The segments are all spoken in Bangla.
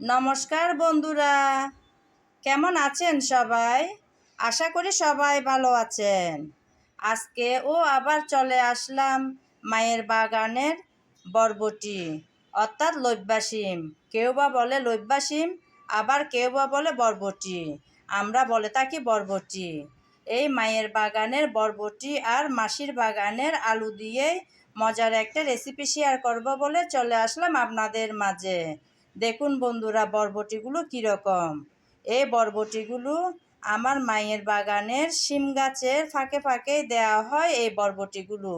নমস্কার বন্ধুরা। কেমন আছেন সবাই? আশা করি সবাই ভালো আছেন। আজকে ও আবার চলে আসলাম মায়ের বাগানের বরবটি, অর্থাৎ লব্যাসিম কেউ বা বলে লব্যাসিম আবার কেউ বা বলে বরবটি। আমরা বলে থাকি বরবটি। এই মায়ের বাগানের বরবটি আর মাসির বাগানের আলু দিয়ে মজার একটা রেসিপি শেয়ার করব বলে চলে আসলাম আপনাদের মাঝে। দেখুন বন্ধুরা, বরবটিগুলো কীরকম? এই বরবটিগুলো আমার মায়ের বাগানের শিম গাছের ফাঁকে ফাঁকে দেওয়া হয় এই বরবটিগুলো।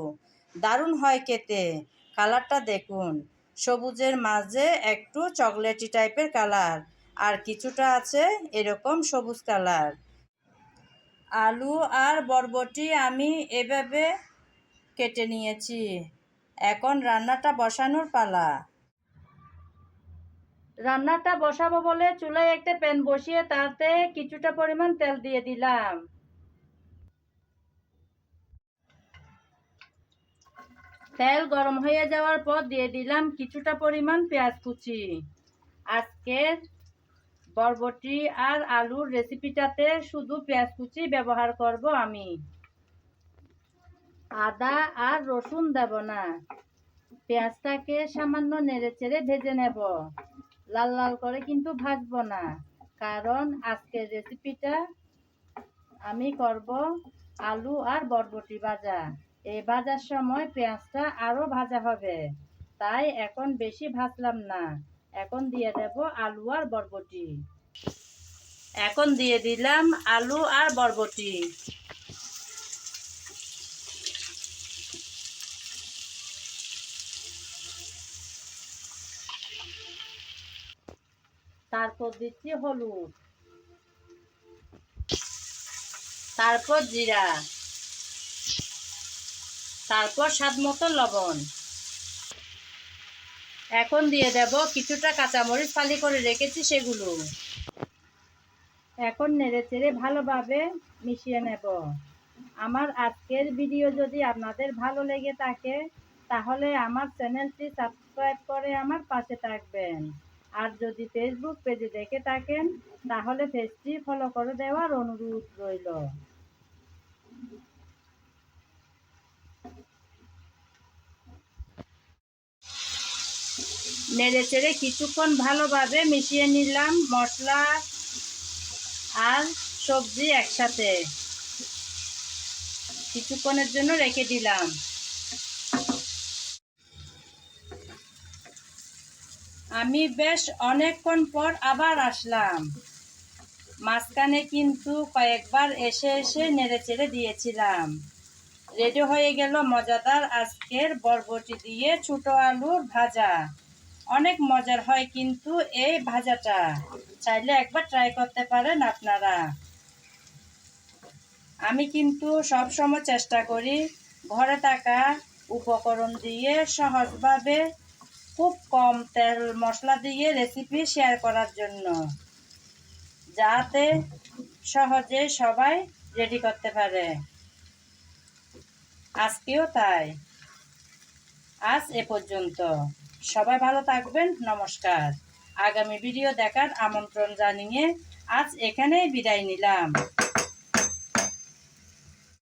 দারুণ হয় খেতে। কালারটা দেখুন, সবুজের মাঝে একটু চকলেটি টাইপের কালার, আর কিছুটা আছে এরকম সবুজ কালার। আলু আর বরবটি আমি এভাবে কেটে নিয়েছি। এখন রান্নাটা বসানোর পালা। রান্নাটা বসাবো বলে চুলায় একটা প্যান বসিয়ে তাতে কিছুটা পরিমাণ তেল দিয়ে দিলাম। তেল গরম হয়ে যাওয়ার পর দিয়ে দিলাম কিছুটা পরিমাণ পেঁয়াজ কুচি। আজকের বরবটি আর আলুর রেসিপিটাতে শুধু পেঁয়াজ কুচি ব্যবহার করব আমি। আদা আর রসুন দেব না। পেঁয়াজটাকে সামান্য নেড়ে চেড়ে ভেজে নেব। লাল লাল করে কিন্তু ভাজবো না। কারণ আজকের রেসিপিটা আমি করব আলু আর বরবটি ভাজা। এই ভাজার সময় পেঁয়াজটা আরও ভাজা হবে। তাই এখন বেশি ভাজলাম না। এখন দিয়ে দেব আলু আর বরবটি। এখন দিয়ে দিলাম আলু আর বরবটি। তারপর দিচ্ছি হলুদ। তারপর জিরা। তারপর স্বাদ মতো লবণ। এখন দিয়ে দেব কিছুটা কাঁচামরিচ ফালি করে রেখেছি সেগুলো। এখন নেড়ে চেড়ে ভালোভাবে মিশিয়ে নেব। আমার আজকের ভিডিও যদি আপনাদের ভালো লেগে থাকে, তাহলে আমার চ্যানেলটি সাবস্ক্রাইব করে আমার পাশে থাকবেন। আর যদি ফেসবুক পেজে দেখে থাকেন, তাহলে পেজটি ফলো করে দেওয়ার অনুরোধ রইল। নেড়ে চেড়ে কিছুক্ষণ ভালোভাবে মিশিয়ে নিলাম মশলা আর সবজি একসাথে। কিছুক্ষণের জন্য রেখে দিলাম। আমি বেশ অনেকক্ষণ পর আবার আসলাম। মাঝখানে কিন্তু কয়েকবার এসে এসে নেড়ে চেড়ে দিয়েছিলাম। রেডি হয়ে গেল মজাদার আজকের বরবটি দিয়ে ছোট আলুর ভাজা। অনেক মজার হয় কিন্তু এই ভাজাটা। চাইলে একবার ট্রাই করতে পারেন আপনারা। আমি কিন্তু সব সময় চেষ্টা করি ঘরে থাকা উপকরণ দিয়ে সহজভাবে খুব কম তেল মশলা দিয়ে রেসিপি শেয়ার করার জন্য, যাতে সহজে সবাই রেডি করতে পারে। আজকেও তাই। আজ এ পর্যন্ত। সবাই ভালো থাকবেন। নমস্কার। আগামী ভিডিও দেখার আমন্ত্রণ জানিয়ে আজ এখানেই বিদায় নিলাম।